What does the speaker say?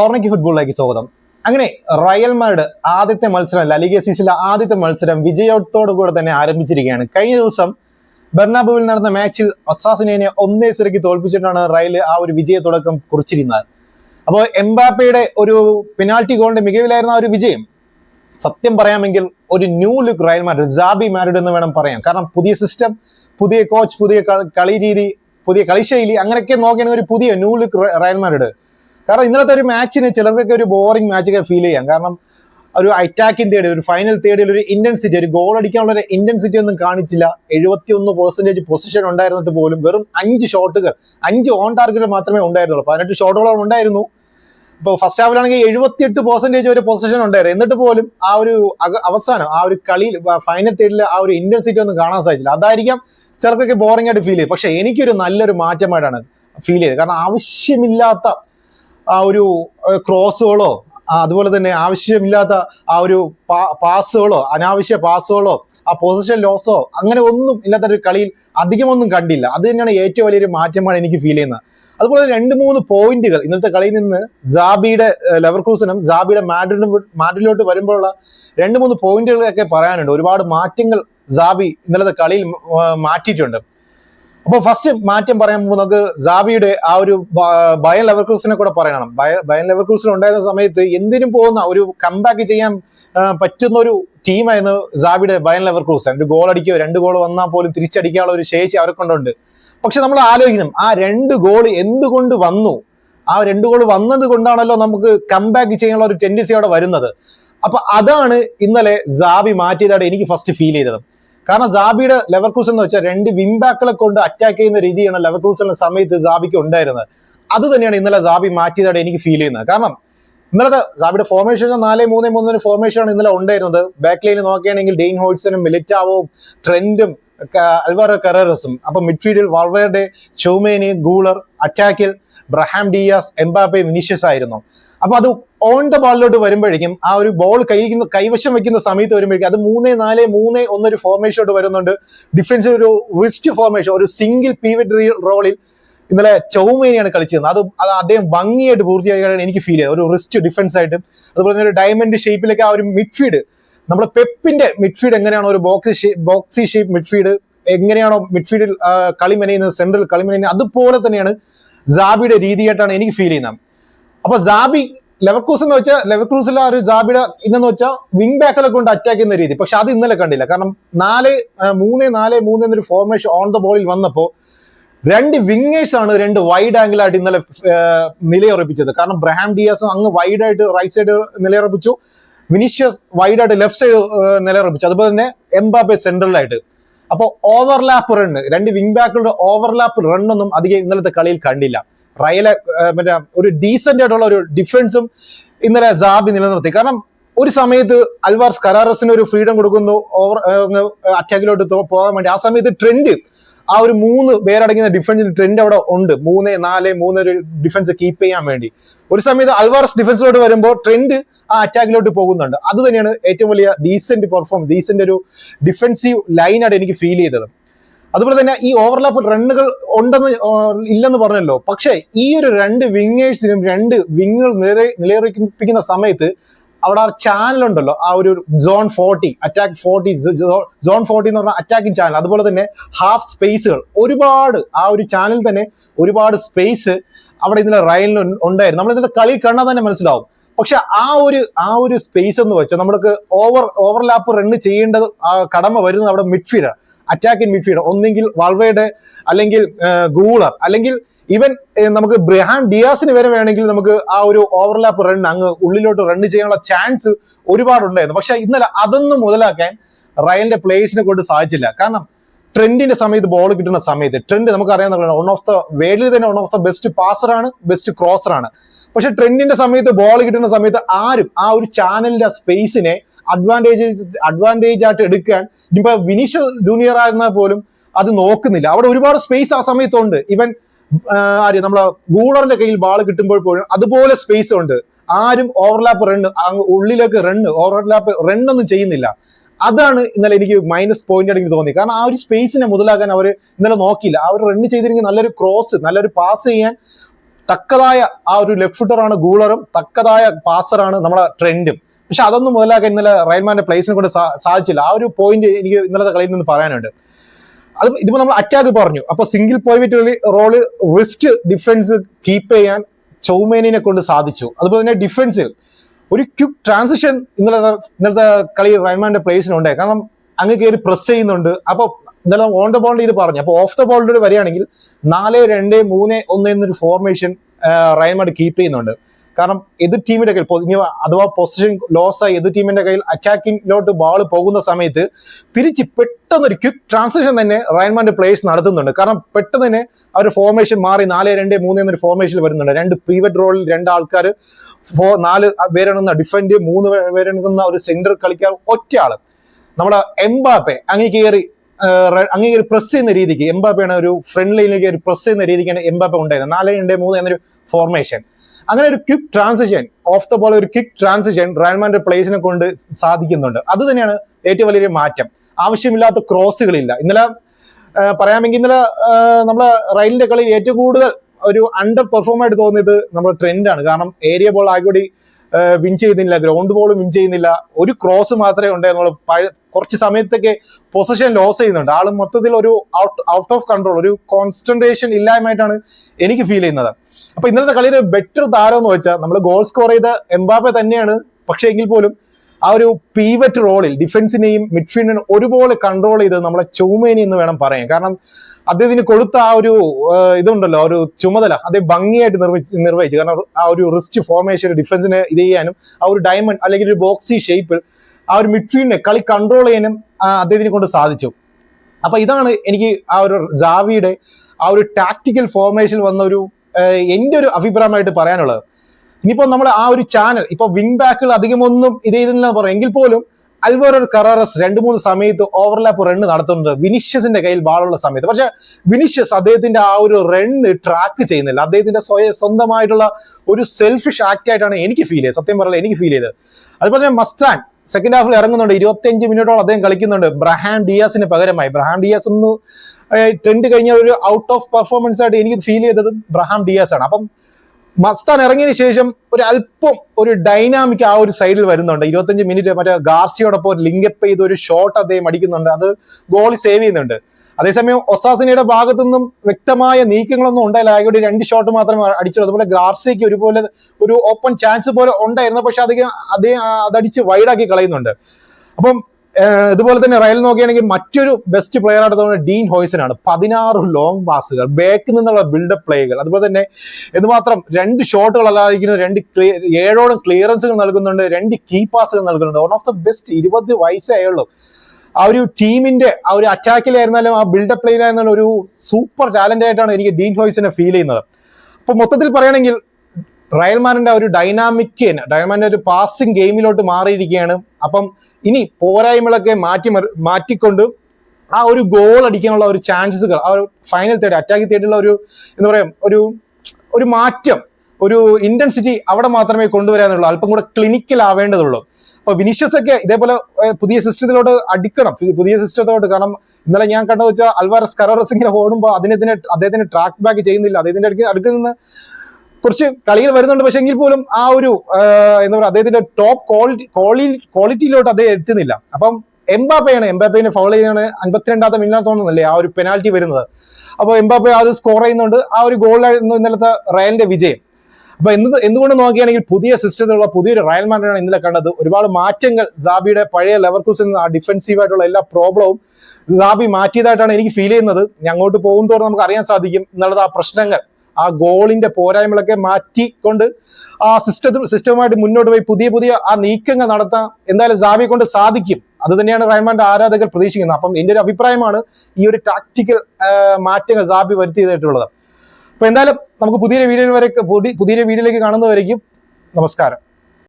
കോർണയ്ക്ക് ഫുട്ബോളിലേക്ക് സ്വാഗതം. അങ്ങനെ റയൽ മാഡ് ആദ്യത്തെ മത്സരം ലലിഗ സീസിലെ ആദ്യത്തെ മത്സരം വിജയത്തോടു കൂടെ തന്നെ ആരംഭിച്ചിരിക്കുകയാണ്. കഴിഞ്ഞ ദിവസം ബെർണാബുവിൽ നടന്ന മാച്ചിൽ ഒസാസിനെ ഒന്നേ സിറയ്ക്ക് തോൽപ്പിച്ചിട്ടാണ് റയൽ ആ ഒരു വിജയ തുടക്കം കുറിച്ചിരുന്നത്. അപ്പോൾ എംബാപ്പയുടെ ഒരു പെനാൽറ്റി ഗോളിന്റെ മികവിലായിരുന്ന ആ ഒരു വിജയം. സത്യം പറയാമെങ്കിൽ ഒരു new look Real Madrid Xabi Madrid എന്ന് വേണം പറയാം കാരണം പുതിയ സിസ്റ്റം പുതിയ കോച്ച് പുതിയ കളി രീതി പുതിയ കളിശൈലി അങ്ങനെയൊക്കെ നോക്കുകയാണെങ്കിൽ ഒരു പുതിയ ന്യൂ ലുക്ക് റയൽ മാഡ്രിഡ്. കാരണം ഇന്നത്തെ ഒരു മാച്ചിന് ചിലർക്കൊക്കെ ഒരു ബോറിംഗ് മാച്ചൊക്കെ ഫീൽ ചെയ്യാം. കാരണം ഒരു അറ്റാക്കിൻ തേടി ഒരു ഫൈനൽ തേടിയിൽ ഒരു ഇന്റൻസിറ്റി ഒരു ഗോൾ അടിക്കാനുള്ള ഒരു ഇന്റൻസിറ്റി ഒന്നും കാണിച്ചില്ല. എഴുപത്തി ഒന്ന് പെർസെന്റേജ് പൊസിഷൻ ഉണ്ടായിരുന്നിട്ട് പോലും വെറും അഞ്ച് ഷോട്ടുകൾ അഞ്ച് ഓൺ ടാർഗറ്റ് മാത്രമേ ഉണ്ടായിരുന്നുള്ളൂ. പതിനെട്ട് ഷോട്ടുകളോളം ഉണ്ടായിരുന്നു. ഇപ്പോൾ ഫസ്റ്റ് ഹാഫിലാണെങ്കിൽ എഴുപത്തിയെട്ട് പെർസെന്റേജ് ഒരു പൊസിഷൻ ഉണ്ടായിരുന്നു. എന്നിട്ട് പോലും ആ ഒരു അവസാനം ആ ഒരു കളിയിൽ ഫൈനൽ തേർഡിൽ ആ ഒരു ഇന്റൻസിറ്റി ഒന്നും കാണാൻ സാധിച്ചില്ല. അതായിരിക്കാം ചിലർക്കൊക്കെ ബോറിംഗ് ആയിട്ട് ഫീൽ ചെയ്യും. പക്ഷെ എനിക്കൊരു നല്ലൊരു മാറ്റമായിട്ടാണ് ഫീൽ ചെയ്തത്. കാരണം ആവശ്യമില്ലാത്ത ആ ഒരു ക്രോസുകളോ അതുപോലെ തന്നെ ആവശ്യമില്ലാത്ത ആ ഒരു പാസുകളോ അനാവശ്യ പാസുകളോ ആ പൊസിഷൻ ലോസോ അങ്ങനെ ഒന്നും ഇല്ലാത്ത ഒരു കളിയിൽ അധികമൊന്നും കണ്ടില്ല. അത് തന്നെയാണ് ഏറ്റവും വലിയൊരു മാറ്റമാണ് എനിക്ക് ഫീൽ ചെയ്യുന്നത്. അതുപോലെ രണ്ട് മൂന്ന് പോയിന്റുകൾ ഇന്നത്തെ കളിയിൽ നിന്ന് ജാബിയുടെ ലെവർ ക്രൂസിനും ജാബിയുടെ മാഡ്രിഡിനും മാഡ്രിലോട്ട് വരുമ്പോഴുള്ള രണ്ട് മൂന്ന് പോയിന്റുകളൊക്കെ പറയാനുണ്ട്. ഒരുപാട് മാറ്റങ്ങൾ ജാബി ഇന്നലത്തെ കളിയിൽ മാറ്റിയിട്ടുണ്ട്. അപ്പോൾ ഫസ്റ്റ് മാറ്റം പറയാൻ നമുക്ക് ജാബിയുടെ ആ ഒരു ബയൻ ലെവർ ക്രൂസിനെ കൂടെ പറയണം. ബയ- ബയൻ ലെവർ ക്രൂസിൽ ഉണ്ടായിരുന്ന സമയത്ത് എന്തിനും പോകുന്ന ഒരു കംബാക്ക് ചെയ്യാൻ പറ്റുന്ന ഒരു ടീമായിരുന്നു ജാബിയുടെ ബയൻ ലെവർ ക്രൂസ് ഒരു ഗോൾ അടിക്കുകയോ രണ്ട് ഗോൾ വന്നാൽ പോലും തിരിച്ചടിക്കാനുള്ള ഒരു ശേഷി അവരെ കൊണ്ടുണ്ട്. പക്ഷെ നമ്മൾ ആലോചിക്കണം ആ രണ്ട് ഗോൾ എന്തുകൊണ്ട് വന്നു? ആ രണ്ട് ഗോൾ വന്നത് കൊണ്ടാണല്ലോ നമുക്ക് കംബാക്ക് ചെയ്യാനുള്ള ഒരു ടെൻഡൻസി അവിടെ വരുന്നത്. അപ്പൊ അതാണ് ഇന്നലെ ജാബി മാറ്റിയതായിട്ട് എനിക്ക് ഫസ്റ്റ് ഫീൽ ചെയ്തത്. കാരണം സാബിയുടെ ലെവർ ക്രൂസ് എന്ന് വെച്ചാൽ രണ്ട് വിംബാക്കളെ കൊണ്ട് അറ്റാക്ക് ചെയ്യുന്ന രീതിയാണ് ലെവർ ക്രൂസിന്റെ സമയത്ത് സാബിക്ക് ഉണ്ടായിരുന്നത്. അത് തന്നെയാണ് ഇന്നലെ സാബി മാറ്റിയതായിട്ട് എനിക്ക് ഫീൽ ചെയ്യുന്നത്. കാരണം ഇന്നലത്തെ സാബിയുടെ ഫോർമേഷൻ നാല് മൂന്ന് ഫോർമേഷൻ ആണ് ഇന്നലെ ഉണ്ടായിരുന്നത്. ബാക്ക് ലൈനിൽ നോക്കുകയാണെങ്കിൽ ഡെയിൻ ഹോയ്റ്റ്സനും മിലിറ്റാവോ ട്രെൻഡും അൽവാറോ കറേറസും. അപ്പൊ മിഡ്ഫീൽഡിൽ വാൾവേർഡെ ചൗമേനി ഗൂളർ അറ്റാക്കിൽ ബ്രഹാം ഡിയാസ് എംബാപ്പെ വിനീഷ്യസ് ആയിരുന്നു അപ്പൊ അത് ഓൺ ദ ബോളിലോട്ട് വരുമ്പോഴേക്കും ആ ഒരു ബോൾ കൈ കൈവശം വെക്കുന്ന സമയത്ത് വരുമ്പോഴേക്കും അത് മൂന്ന് നാല് മൂന്ന് ഒന്നൊരു ഫോർമേഷനോട്ട് വരുന്നുണ്ട്. ഡിഫൻസ് ഒരു വിസ്റ്റ് ഫോർമേഷൻ ഒരു സിംഗിൾ പീവറ്റ് റോളിൽ ഇന്നലെ ചൗമേനിയാണ് കളിച്ചിരുന്നത് അത് അത് അദ്ദേഹം ഭംഗിയായിട്ട് പൂർത്തിയാക്കിയാണ് എനിക്ക് ഫീൽ ചെയ്തത്. ഒരു റിസ്റ്റ് ഡിഫൻസ് ആയിട്ടും. അതുപോലെ തന്നെ ഒരു ഡയമണ്ട് ഷേപ്പിലൊക്കെ ആ ഒരു മിഡ്ഫീൽഡ് നമ്മുടെ പെപ്പിന്റെ മിഡ്ഫീൽഡ് എങ്ങനെയാണോ ഒരു ബോക്സി ബോക്സി ഷേപ്പ് മിഡ്ഫീൽഡ് എങ്ങനെയാണോ മിഡ്ഫീൽഡിൽ കളി മെനയുന്നത് സെൻട്രൽ കളി മെനയുന്നത് അതുപോലെ തന്നെയാണ് ജാബിയുടെ രീതിയായിട്ടാണ് എനിക്ക് ഫീൽ ചെയ്യുന്നത്. അപ്പൊ ജാബി ലെവർക്രൂസ് എന്ന് വെച്ചാൽ ലെവർക്രൂസിലെ ഒരു ജാബിയുടെ ഇന്നെന്ന് വെച്ചാൽ വിങ് ബാക്കിലെ കൊണ്ട് അറ്റാക്ക് ചെയ്യുന്ന രീതി. പക്ഷെ അത് ഇന്നലെ കണ്ടില്ല. കാരണം നാല് മൂന്ന് നാല് മൂന്ന് എന്നൊരു ഫോർമേഷൻ ഓൺ ദ ബോളിൽ വന്നപ്പോൾ രണ്ട് വിങ്ങേഴ്സ് ആണ് രണ്ട് വൈഡ് ആംഗിളായിട്ട് ഇന്നലെ നിലയുറപ്പിച്ചത്. കാരണം ബ്രഹാം ഡിയാസ് അങ്ങ് വൈഡ് ആയിട്ട് റൈറ്റ് സൈഡ് നിലയുറപ്പിച്ചു. വൈഡ് ആയിട്ട് ലെഫ്റ്റ് സൈഡ് നിലയുറപ്പിച്ചു. അതുപോലെ തന്നെ എംബാബെ സെൻട്രലായിട്ട് അപ്പോൾ ഓവർലാപ്പ് റൺ രണ്ട് വിങ് ബാക്കുകളുടെ ഓവർലാപ്പ് റണ്ണൊന്നും അധികം ഇന്നലത്തെ കളിയിൽ കണ്ടില്ല. റയലെ മറ്റേ ഒരു ഡീസെന്റ് ആയിട്ടുള്ള ഒരു ഡിഫൻസും ഇന്നലെ സാബി നിലനിർത്തി. കാരണം ഒരു സമയത്ത് അൽവാർസ് കരാറസിന് ഒരു ഫ്രീഡം കൊടുക്കുന്നു ഓവർ അറ്റാക്കിലോട്ട് പോകാൻ വേണ്ടി. ആ സമയത്ത് ട്രെൻഡ് ആ ഒരു മൂന്ന് പേരടങ്ങുന്ന ഡിഫൻസിന്റെ ട്രെൻഡ് അവിടെ ഉണ്ട്. മൂന്ന് നാല് മൂന്ന് ഒരു ഡിഫൻസ് കീപ്പ് ചെയ്യാൻ വേണ്ടി. ഒരു സമയത്ത് അൽവാർസ് ഡിഫൻസിലോട്ട് വരുമ്പോൾ ട്രെൻഡ് ആ അറ്റാക്കിലോട്ട് പോകുന്നുണ്ട്. അത് തന്നെയാണ് ഏറ്റവും വലിയ ഡീസെന്റ് പെർഫോം ഡീസെന്റ് ഒരു ഡിഫൻസീവ് ലൈനായിട്ട് എനിക്ക് ഫീൽ ചെയ്തത്. അതുപോലെ തന്നെ ഈ ഓവർലാപ്പ് റണ്ണുകൾ ഉണ്ടെന്ന് ഇല്ലെന്ന് പറഞ്ഞല്ലോ. പക്ഷേ ഈ ഒരു രണ്ട് വിങ്ങേഴ്സിനും രണ്ട് വിങ്ങുകൾ നില നിലയുറപ്പിക്കുന്ന സമയത്ത് അവിടെ ആ ചാനൽ ഉണ്ടല്ലോ. ആ ഒരു zone forty attack forty zone forty എന്ന് പറഞ്ഞ അറ്റാക്കിംഗ് ചാനൽ അതുപോലെ തന്നെ ഹാഫ് സ്പേസുകൾ ഒരുപാട് ആ ഒരു ചാനൽ തന്നെ ഒരുപാട് സ്പേസ് അവിടെ ഇന്നലെ റയലിന് ഉണ്ടായിരുന്നു. നമ്മൾ ഇതിന്റെ കളി കണ്ടാൽ തന്നെ മനസ്സിലാവും. പക്ഷെ ആ ഒരു ആ ഒരു സ്പേസ് എന്ന് വെച്ചാൽ നമ്മൾക്ക് ഓവർ ഓവർലാപ്പ് റണ്ണ് ചെയ്യേണ്ടത് കടമ വരുന്നത് അവിടെ മിഡ്ഫീൽഡ് അറ്റാക്കിംഗ് മിഡ്ഫീൽഡർ ഒന്നെങ്കിൽ വാൾവയുടെ അല്ലെങ്കിൽ ഗൂളർ അല്ലെങ്കിൽ ഈവൻ നമുക്ക് ബ്രഹാൻ ഡിയാസിന് വരെ വേണമെങ്കിൽ നമുക്ക് ആ ഒരു ഓവർലാപ്പ് റൺ അങ്ങ് ഉള്ളിലോട്ട് റൺ ചെയ്യാനുള്ള ചാൻസ് ഒരുപാടുണ്ടായിരുന്നു. പക്ഷെ ഇന്നലെ അതൊന്നും മുതലാക്കാൻ റയലിന്റെ പ്ലേയേഴ്സിനെ കൊണ്ട് സാധിച്ചില്ല. കാരണം ട്രെൻഡിന്റെ സമയത്ത് ബോൾ കിട്ടുന്ന സമയത്ത് ട്രെൻഡ് നമുക്ക് അറിയാവുന്ന വൺ ഓഫ് ദ വേൾഡിൽ തന്നെ വൺ ഓഫ് ദ ബെസ്റ്റ് പാസറാണ് ബെസ്റ്റ് ക്രോസറാണ് പക്ഷെ ട്രെൻഡിന്റെ സമയത്ത് ബോൾ കിട്ടുന്ന സമയത്ത് ആരും ആ ഒരു ചാനലിന്റെ സ്പേസിനെ അഡ്വാന്റേജ് അഡ്വാന്റേജ് ആയിട്ട് എടുക്കാൻ ഇപ്പൊ വിനീഷ് ജൂനിയർ ആയിരുന്നാൽ പോലും അത് നോക്കുന്നില്ല. അവിടെ ഒരുപാട് സ്പേസ് ആ സമയത്തുണ്ട്. ഇവൻ ആര് നമ്മളെ ഗൂളറിന്റെ കയ്യിൽ ബാൾ കിട്ടുമ്പോൾ പോലും അതുപോലെ സ്പേസ് ഉണ്ട്. ആരും ഓവർലാപ്പ് റണ്ണ് ഉള്ളിലേക്ക് റണ്ണ് ഓവർലാപ്പ് റണ്ണൊന്നും ചെയ്യുന്നില്ല. അതാണ് ഇന്നലെ എനിക്ക് മൈനസ് പോയിന്റ് ആയിട്ട് തോന്നി കാരണം ആ ഒരു സ്പേസിനെ മുതലാക്കാൻ അവർ ഇന്നലെ നോക്കിയില്ല. അവർ റണ്ണ് ചെയ്തിരുന്നെങ്കിൽ നല്ലൊരു ക്രോസ് നല്ലൊരു പാസ് ചെയ്യാൻ തക്കതായ ആ ഒരു ലെഫ്റ്റ് ഫുട്ടറാണ് ഗൂളറും തക്കതായ പാസറാണ് നമ്മളെ ട്രെൻഡും പക്ഷെ അതൊന്നും മുതലാക്കാൻ ഇന്നലെ റയൽമാന്റെ പ്ലേസിനെ കൊണ്ട് സാധിച്ചില്ല. ആ ഒരു പോയിന്റ് എനിക്ക് ഇന്നലത്തെ കളിയിൽ നിന്ന് പറയാനുണ്ട്. അത് ഇതിപ്പോ നമ്മൾ അറ്റാക്ക് പറഞ്ഞു. അപ്പൊ single point role rest defence keep ചെയ്യാൻ ചൗമേനിനെ കൊണ്ട് സാധിച്ചു. അതുപോലെ തന്നെ ഡിഫൻസിൽ ഒരു ക്വിക്ക് ട്രാൻസിഷൻ ഇന്നലത്തെ ഇന്നലത്തെ കളി റയൽമാന്റെ പ്ലേസിനുണ്ട് കാരണം അങ്ങ് കയറി പ്രസ് ചെയ്യുന്നുണ്ട്. അപ്പൊ ഇന്നലെ ഓൺ ദ ബോൾ ഇത് പറഞ്ഞു. അപ്പൊ ഓഫ് ദ ബോളിലൂടെ വരികയാണെങ്കിൽ നാല് രണ്ട് മൂന്ന് ഒന്ന് എന്നൊരു ഫോർമേഷൻ റയൽമാഡ് കീപ്പ് ചെയ്യുന്നുണ്ട്. കാരണം എതിർ ടീമിന്റെ കയ്യിൽ ഇനി അഥവാ പൊസിഷൻ ലോസ് ആയി എതിർ ടീമിന്റെ കയ്യിൽ അറ്റാക്കിങ്ങിലോട്ട് ബോൾ പോകുന്ന സമയത്ത് തിരിച്ച് പെട്ടെന്ന് ഒരു ക്വിക്ക് ട്രാൻസിഷൻ തന്നെ റയൻമാന്റെ പ്ലേയേഴ്സ് നടത്തുന്നുണ്ട്. കാരണം പെട്ടെന്ന് തന്നെ ഒരു ഫോർമേഷൻ മാറി നാല് രണ്ട് മൂന്ന് എന്നൊരു ഫോർമേഷനിൽ വരുന്നുണ്ട്. രണ്ട് പ്രീവറ്റ് റോളിൽ രണ്ട് ആൾക്കാർ ഫോ നാല് പേരണുന്ന ഡിഫൻഡ് മൂന്ന് പേരണുന്ന ഒരു സെന്റർ കളിക്കാർ ആൾ. നമ്മുടെ എംബാപ്പെ അങ്ങ് കയറി കയറി പ്രസ് ചെയ്യുന്ന രീതിക്ക് എംബാപ്പയാണ് ഒരു ഫ്രണ്ട് ലൈനിലേക്ക് പ്രസ് ചെയ്യുന്ന രീതിക്കാണ് എംബാപ്പ ഉണ്ടായിരുന്നത് നാല് രണ്ട് മൂന്ന് എന്നൊരു ഫോർമേഷൻ അങ്ങനെ ഒരു quick transition of the ball ഒരു ക്വിക്ക് ട്രാൻസിഷൻ റയൽമാന്റെ പ്ലേസിനെ കൊണ്ട് സാധിക്കുന്നുണ്ട്. അത് തന്നെയാണ് ഏറ്റവും വലിയൊരു മാറ്റം. ആവശ്യമില്ലാത്ത ക്രോസുകളില്ല ഇന്നലെ പറയാമെങ്കിൽ ഇന്നലെ നമ്മളെ റയലിന്റെ കളിയിൽ ഏറ്റവും കൂടുതൽ ഒരു അണ്ടർ പെർഫോം ആയിട്ട് തോന്നിയത് നമ്മുടെ ട്രെൻഡാണ് കാരണം ഏരിയ ബോൾ ആയിക്കൂടി വിൻ ചെയ്യുന്നില്ല ഗ്രൗണ്ട് ബോൾ വിൻ ചെയ്യുന്നില്ല. ഒരു ക്രോസ് മാത്രമേ പഴ- കുറച്ച് സമയത്തൊക്കെ പൊസിഷൻ ലോസ് ചെയ്യുന്നുണ്ട്. ആൾ മൊത്തത്തിൽ ഒരു ഔട്ട് ഔട്ട് ഓഫ് കൺട്രോൾ ഒരു കോൺസെൻട്രേഷൻ ഇല്ലായ്മയായിട്ടാണ് എനിക്ക് ഫീൽ ചെയ്യുന്നത്. അപ്പൊ ഇന്നത്തെ കളിയിൽ ബെറ്റർ താരം എന്ന് വെച്ചാൽ നമ്മൾ ഗോൾ സ്കോർ ചെയ്ത എംബാപ്പെ തന്നെയാണ്. പക്ഷേ എങ്കിൽ പോലും ആ ഒരു പീവറ്റ് റോളിൽ ഡിഫൻസിനെയും മിഡ്ഫീൽഡിനെയും ഒരുപോലെ കൺട്രോൾ ചെയ്തത് നമ്മളെ ചുമേനി എന്ന് വേണം പറയാൻ. കാരണം അദ്ദേഹത്തിന് കൊടുത്ത ആ ഒരു ഇതുണ്ടല്ലോ ഒരു ചുമതല അദ്ദേഹം ഭംഗിയായിട്ട് നിർവഹി നിർവഹിച്ചു. കാരണം ആ ഒരു റിസ്റ്റ് ഫോർമേഷൻ ഡിഫൻസിനെ ഇത് ചെയ്യാനും ആ ഒരു ഡയമണ്ട് അല്ലെങ്കിൽ ഒരു ബോക്സി ഷേപ്പിൽ ആ ഒരു മിഡ്ഫീൽഡിനെ കളി കൺട്രോൾ ചെയ്യാനും അദ്ദേഹത്തിനെ കൊണ്ട് സാധിച്ചു. അപ്പൊ ഇതാണ് എനിക്ക് ആ ഒരു ജാവിയുടെ ആ ഒരു ടാക്ടിക്കൽ ഫോർമേഷൻ വന്ന ഒരു എന്റെ ഒരു അഭിപ്രായമായിട്ട് പറയാനുള്ളത്. ഇനിയിപ്പോ നമ്മൾ ആ ഒരു ചാനൽ ഇപ്പൊ വിങ് ബാക്കുകൾ അധികമൊന്നും ഇത് ചെയ്തില്ല പറയും. എങ്കിൽ പോലും അൽവേർ കറാറസ് രണ്ട് മൂന്ന് സമയത്ത് ഓവർലാപ്പ് റണ്ണ് നടത്തുന്നുണ്ട്. വിനിഷ്യസിന്റെ കയ്യിൽ ബാളുള്ള സമയത്ത്. പക്ഷെ വിനിഷ്യസ് അദ്ദേഹത്തിന്റെ ആ ഒരു റണ്ണ് ട്രാക്ക് ചെയ്യുന്നില്ല. അദ്ദേഹത്തിന്റെ സ്വയ സ്വന്തമായിട്ടുള്ള ഒരു സെൽഫിഷ് ആക്ട് ആയിട്ടാണ് എനിക്ക് ഫീൽ ചെയ്തത്. സത്യം പറഞ്ഞാൽ എനിക്ക് ഫീൽ ചെയ്തത്. അതുപോലെ തന്നെ മസ്താൻ സെക്കൻഡ് ഹാഫിൽ ഇറങ്ങുന്നുണ്ട്. ഇരുപത്തിയഞ്ച് മിനിറ്റോളം അദ്ദേഹം കളിക്കുന്നുണ്ട്. ബ്രഹാം ഡിയാസിന് പകരമായി. ബ്രഹാം ഡിയാസ് ഒന്ന് ട്രെൻഡ് കഴിഞ്ഞ ഒരു ഔട്ട് ഓഫ് പെർഫോമൻസ് ആയിട്ട് എനിക്ക് ഫീൽ ചെയ്തത് ബ്രഹാം ഡിയാസ് ആണ് അപ്പം മസ്താൻ ഇറങ്ങിയതിനു ശേഷം ഒരു അല്പം ഒരു ഡൈനാമിക് ആ ഒരു സൈഡിൽ വരുന്നുണ്ട്. ഇരുപത്തഞ്ച് മിനിറ്റ് മറ്റേ ഗാർസിയോടൊപ്പം ലിങ്കപ്പ് ചെയ്ത് ഒരു ഷോട്ട് അദ്ദേഹം അടിക്കുന്നുണ്ട്. അത് ഗോൾ സേവ് ചെയ്യുന്നുണ്ട്. അതേസമയം ഒസാസിനയുടെ ഭാഗത്തു നിന്നും വ്യക്തമായ നീക്കങ്ങളൊന്നും ഉണ്ടായില്ല. ആകെ രണ്ട് ഷോട്ട് മാത്രമേ അടിച്ചുള്ളൂ. അതുപോലെ ഗ്രാർസിക്ക് ഒരുപോലെ ഒരു ഓപ്പൺ ചാൻസ് പോലെ ഉണ്ടായിരുന്നു. പക്ഷെ അധികം അദ്ദേഹം അതടിച്ച് വൈഡാക്കി കളയുന്നുണ്ട്. അപ്പം ഇതുപോലെ തന്നെ റയൽ നോക്കുകയാണെങ്കിൽ മറ്റൊരു ബെസ്റ്റ് പ്ലെയർ ആയിട്ട് തോന്നുന്നത് ഡീൻ ഹോയ്സൺ ആണ് പതിനാറ് ലോങ് പാസുകൾ ബാക്ക് നിന്നുള്ള ബിൽഡപ്പ് പ്ലേകൾ അതുപോലെ തന്നെ എന്ന് മാത്രം രണ്ട് ഷോട്ടുകൾ അല്ലാതിരിക്കുന്നു രണ്ട് ഏഴോളം ക്ലിയറൻസുകൾ നൽകുന്നുണ്ട് രണ്ട് കീ പാസുകൾ നൽകുന്നുണ്ട്. വൺ ഓഫ് ദ ബെസ്റ്റ് ഇരുപത് വയസ്സേ ആയുള്ളൂ ആ ഒരു ടീമിന്റെ ആ ഒരു അറ്റാക്കിലായിരുന്നാലും ആ ബിൽഡപ്പ് പ്ലേയിലായിരുന്നാലും ഒരു സൂപ്പർ ടാലന്റ് ആയിട്ടാണ് എനിക്ക് ഡീൻ ഹോയ്സിനെ ഫീൽ ചെയ്യുന്നത്. അപ്പൊ മൊത്തത്തിൽ പറയുകയാണെങ്കിൽ റയൽമാനിന്റെ ഒരു ഡൈനാമിക് ഡയൽമാന്റെ ഒരു പാസിംഗ് ഗെയിമിലോട്ട് മാറിയിരിക്കുകയാണ്. അപ്പം ഇനി പോരായ്മകളൊക്കെ മാറ്റി മറി- മാറ്റിക്കൊണ്ട് ആ ഒരു ഗോൾ അടിക്കാനുള്ള ഒരു ചാൻസസുകൾ ആ ഒരു ഫൈനൽ തേർഡ് അറ്റാക്ക് തേർഡിലുള്ള ഒരു എന്താ പറയാ ഒരു ഒരു മാറ്റം ഒരു ഇന്റൻസിറ്റി അവിടെ മാത്രമേ കൊണ്ടുവരാനുള്ളൂ. അല്പം കൂടെ ക്ലിനിക്കൽ ആവേണ്ടതുള്ളൂ. അപ്പൊ വിനീഷ്യസ് ഒക്കെ ഇതേപോലെ പുതിയ സിസ്റ്റത്തിലോട്ട് അടിക്കണം. പുതിയ സിസ്റ്റത്തോട്ട് കാരണം ഇന്നലെ ഞാൻ കണ്ടത് വെച്ചാൽ അൽവാരസ് കറോറസ് ഇങ്ങനെ ഓടുമ്പോൾ അതിനെ അദ്ദേഹത്തിന് ട്രാക്ക് ബാക്ക് ചെയ്യുന്നില്ല. അദ്ദേഹത്തിന്റെ അടുക്ക് അടുക്കിൽ നിന്ന് കുറച്ച് കളികൾ വരുന്നുണ്ട്. പക്ഷെ എങ്കിൽ പോലും ആ ഒരു എന്താ പറയുക അദ്ദേഹത്തിന്റെ ടോപ്പ് ക്വാളിറ്റി ക്വാളിറ്റി ക്വാളിറ്റിയിലോട്ട് അദ്ദേഹം എത്തുന്നില്ല. അപ്പം എംബാപ്പയാണ് എംബാപ്പയെ ഫൗൾ ചെയ്യാണ് അൻപത്തിരണ്ടാമത്തെ മിനിറ്റ് തോന്നുന്നല്ലേ ആ ഒരു പെനാൽറ്റി വരുന്നത്. അപ്പോൾ എംബാപ്പെ ഒരു സ്കോർ ചെയ്യുന്നുണ്ട്. ആ ഒരു ഗോളായിരുന്നു ഇന്നലത്തെ റയലിന്റെ വിജയം. അപ്പൊ എന്ത് എന്തുകൊണ്ട് നോക്കുകയാണെങ്കിൽ പുതിയ സിസ്റ്റത്തിലുള്ള പുതിയൊരു റയൽ മാൻഡാണ് ഇന്നലെ കണ്ടത്. ഒരുപാട് മാറ്റങ്ങൾ സാബിയുടെ പഴയ ലെവർക്കൂസിൽ നിന്ന് ആ ഡിഫൻസീവ് ആയിട്ടുള്ള എല്ലാ പ്രോബ്ലവും സാബി മാറ്റിയതായിട്ടാണ് എനിക്ക് ഫീൽ ചെയ്യുന്നത്. ഞങ്ങോട്ട് പോകും തോറും നമുക്ക് അറിയാൻ സാധിക്കും. എന്നുള്ളത് ആ പ്രശ്നങ്ങൾ. ആ ഗോളിന്റെ പോരായ്മകളൊക്കെ മാറ്റിക്കൊണ്ട് ആ സിസ്റ്റത്തിൽ സിസ്റ്റവുമായിട്ട് മുന്നോട്ട് പോയി പുതിയ പുതിയ ആ നീക്കങ്ങൾ നടത്താൻ എന്തായാലും സാബിയെ കൊണ്ട് സാധിക്കും. അത് തന്നെയാണ് റഹ്മാന്റെ ആരാധകർ പ്രതീക്ഷിക്കുന്നത്. അപ്പം എന്റെ ഒരു അഭിപ്രായമാണ് ഈ ഒരു ടാക്ടിക്കൽ മാറ്റങ്ങൾ സാബി വരുത്തിയതായിട്ടുള്ളത് അപ്പൊ എന്തായാലും നമുക്ക് പുതിയ വീഡിയോ വരെ പുതിയ വീഡിയോയിലേക്ക് കാണുന്നവരേക്കും നമസ്കാരം.